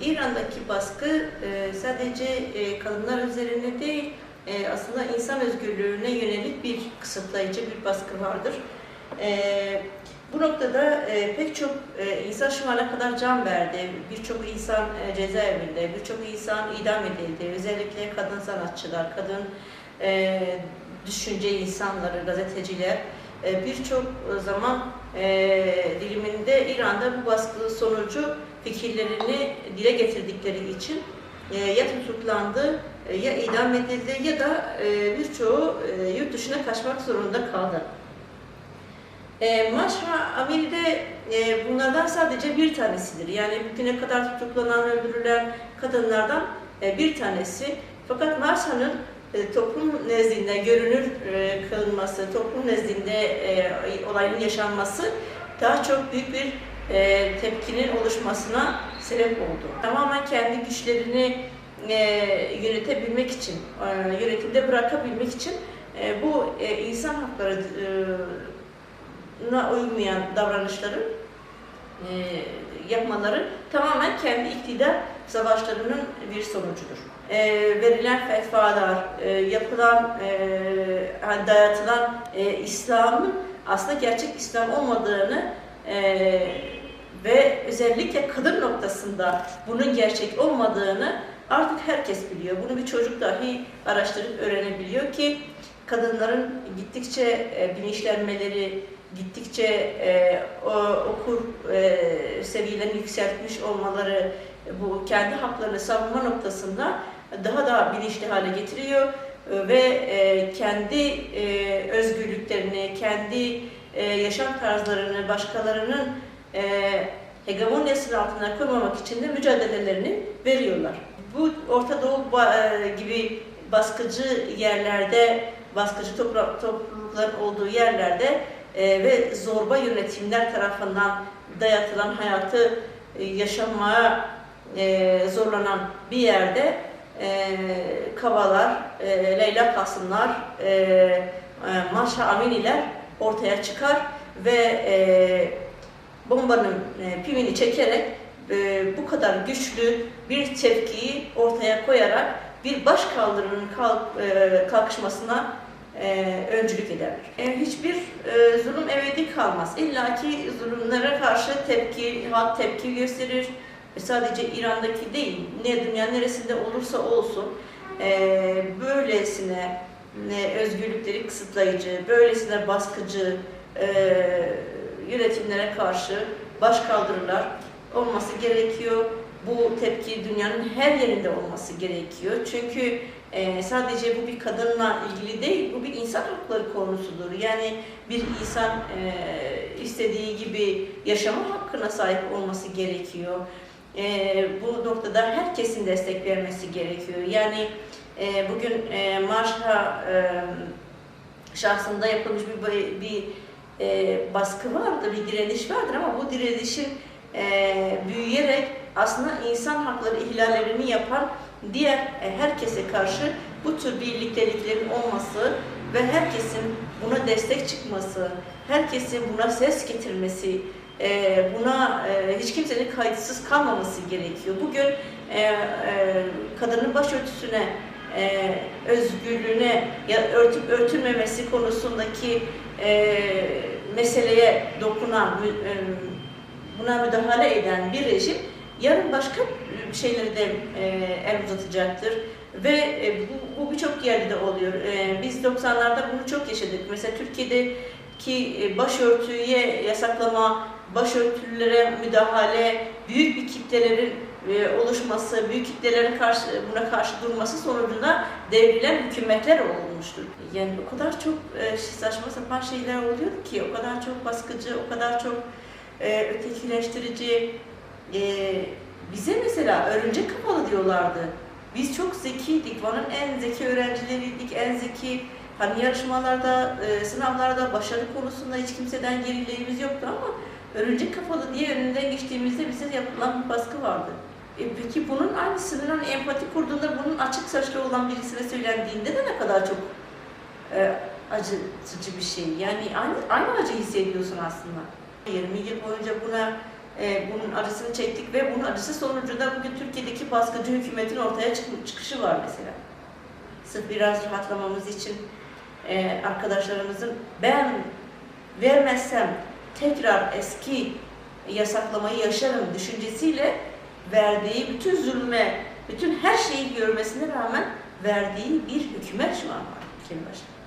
İran'daki baskı e, sadece e, kadınlar üzerine değil, e, aslında insan özgürlüğüne yönelik bir kısıtlayıcı bir baskı vardır. Bu noktada pek çok insan şu ana kadar can verdi. Birçok insan e, cezaevinde, birçok insan idam edildi. Özellikle kadın sanatçılar, kadın düşünce insanları, gazeteciler birçok zaman diliminde İran'da bu baskı sonucu fikirlerini dile getirdikleri için e, ya tutuklandı, e, ya idam edildi ya da e, birçoğu e, yurt dışına kaçmak zorunda kaldı. E, Maşra Amiri de e, bunlardan sadece bir tanesidir. Yani bugüne kadar tutuklanan, öldürülen kadınlardan e, bir tanesi. Fakat Maşra'nın e, toplum nezdinde görünür e, kılınması, toplum nezdinde e, olayın yaşanması daha çok büyük bir e, tepkinin oluşmasına sebep oldu. Tamamen kendi güçlerini e, yönetebilmek için, e, yönetimde bırakabilmek için e, bu e, insan hakları e, uymayan davranışların e, yapmaları tamamen kendi iktidar savaşlarının bir sonucudur. E, verilen fetvalar, e, yapılan, e, dayatılan e, İslam'ın aslında gerçek İslam olmadığını e, ve özellikle kadın noktasında bunun gerçek olmadığını artık herkes biliyor. Bunu bir çocuk dahi araştırıp öğrenebiliyor ki kadınların gittikçe e, bilinçlenmeleri, gittikçe e, okur e, seviyelerini yükseltmiş olmaları bu kendi haklarını savunma noktasında daha da bilinçli hale getiriyor ve kendi özgürlüklerini, kendi yaşam tarzlarını başkalarının e, hegemonyasının altına koymamak için de mücadelelerini veriyorlar. Bu Orta Doğu e, gibi baskıcı yerlerde, baskıcı toplulukların olduğu yerlerde e, ve zorba yönetimler tarafından dayatılan hayatı e, yaşamaya e, zorlanan bir yerde e, Kavalar, e, Leyla Kasımlar, e, e, Maşa Aminiler ortaya çıkar ve e, bombanın e, pimini çekerek e, bu kadar güçlü bir tepkiyi ortaya koyarak bir baş kaldırının kalk, e, kalkışmasına e, öncülük ederler. E, hiçbir e, zulüm ebedi kalmaz. İlla ki zulümlere karşı tepki, halk tepki gösterir. E, sadece İran'daki değil, ne dünya neresinde olursa olsun e, böylesine e, özgürlükleri kısıtlayıcı, böylesine baskıcı e, yönetimlere karşı başkaldırılar olması gerekiyor. Bu tepki dünyanın her yerinde olması gerekiyor. Çünkü e, sadece bu bir kadınla ilgili değil, bu bir insan hakları konusudur. Yani bir insan e, istediği gibi yaşama hakkına sahip olması gerekiyor. E, bu noktada herkesin destek vermesi gerekiyor. Yani e, bugün e, Marşha e, şahsında yapılmış bir, bir e, baskı vardır, bir direniş vardır ama bu direnişin e, büyüyerek aslında insan hakları ihlallerini yapan diğer e, herkese karşı bu tür birlikteliklerin olması ve herkesin buna destek çıkması, herkesin buna ses getirmesi, e, buna e, hiç kimsenin kayıtsız kalmaması gerekiyor. Bugün e, e, kadının başörtüsüne e, özgürlüğüne ya örtüp örtülmemesi konusundaki e, meseleye dokunan, e, buna müdahale eden bir rejim yarın başka şeyleri de e, el uzatacaktır. Ve e, bu, bu birçok yerde de oluyor. E, biz 90'larda bunu çok yaşadık. Mesela Türkiye'deki e, başörtüye yasaklama, başörtülere müdahale, büyük bir kitlelerin e, oluşması, büyük kitlelerin karşı, buna karşı durması sonucunda devrilen hükümetler olmuştur. Yani o kadar çok e, saçma sapan şeyler oluyor ki, o kadar çok baskıcı, o kadar çok e, ötekileştirici. E, bize mesela örümcek kafalı diyorlardı. Biz çok zekiydik, Van'ın en zeki öğrencileriydik, en zeki hani yarışmalarda, sınavlarda, başarı konusunda hiç kimseden geriliğimiz yoktu ama örümcek kafalı diye önünden geçtiğimizde bize yapılan bir baskı vardı. E peki bunun aynısının hani empati kurduğunda bunun açık saçlı olan birisine söylendiğinde de ne kadar çok e, acıtıcı bir şey. Yani aynı, aynı acı hissediyorsun aslında. 20 yıl boyunca buna e, bunun acısını çektik ve bunun acısı sonucunda bugün Türkiye'deki baskıcı hükümetin ortaya çık- çıkışı var mesela. Sırf biraz rahatlamamız için e, arkadaşlarımızın ben vermezsem tekrar eski yasaklamayı yaşarım düşüncesiyle verdiği bütün zulme, bütün her şeyi görmesine rağmen verdiği bir hükümet şu an var ülkenin başında.